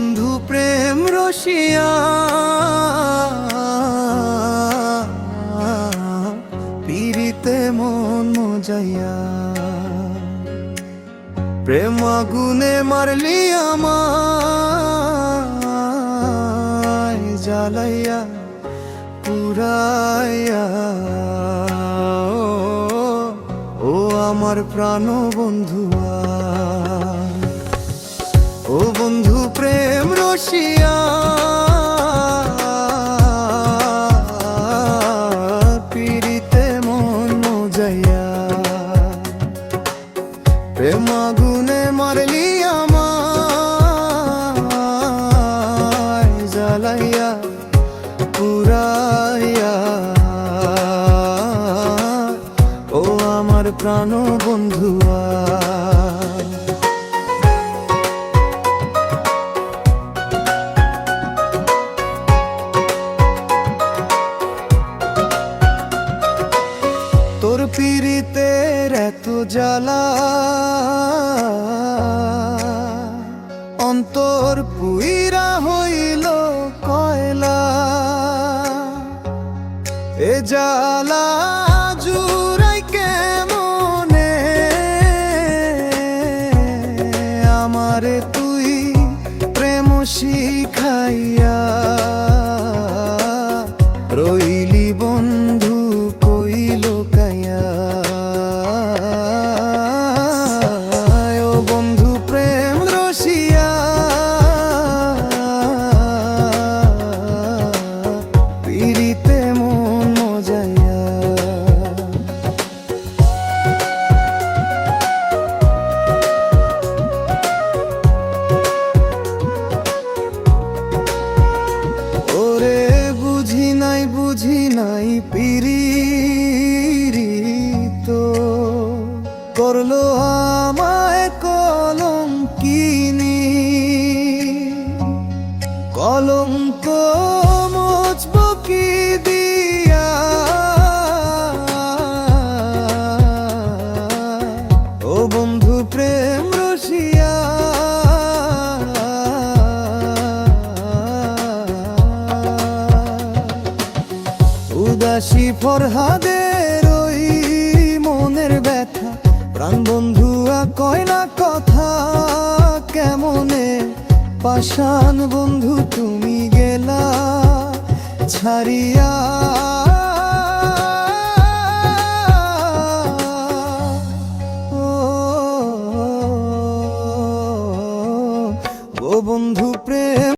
বন্ধু প্রেম রসিয়া। পিড়িতে মন মজাইয়া। প্রেম আগুনে মারলি আমার জ্বালাইয়া পুরাইয়া। ও আমার প্রাণ বন্ধুয়া প্রেম রসিয়া। পিড়িতে মন মজাইয়া প্রেম আগুনে মারলি আমায়, জ্বালাইয়া, পুরাইয়া। ও আমার প্রাণ বন্ধুয়া পিড়িতের এত জ্বালা। অন্তর পুইরা হইল কয়লা। এ জ্বালা নাই পিরি তো করল আমায় কলম কিনি কলম তো মুছব ফরহাদের ওই মনের ব্যথা। প্রাণ বন্ধু কয় না কথা, কেমনে? পাষাণ বন্ধু তুমি গেলা, ছাড়িয়া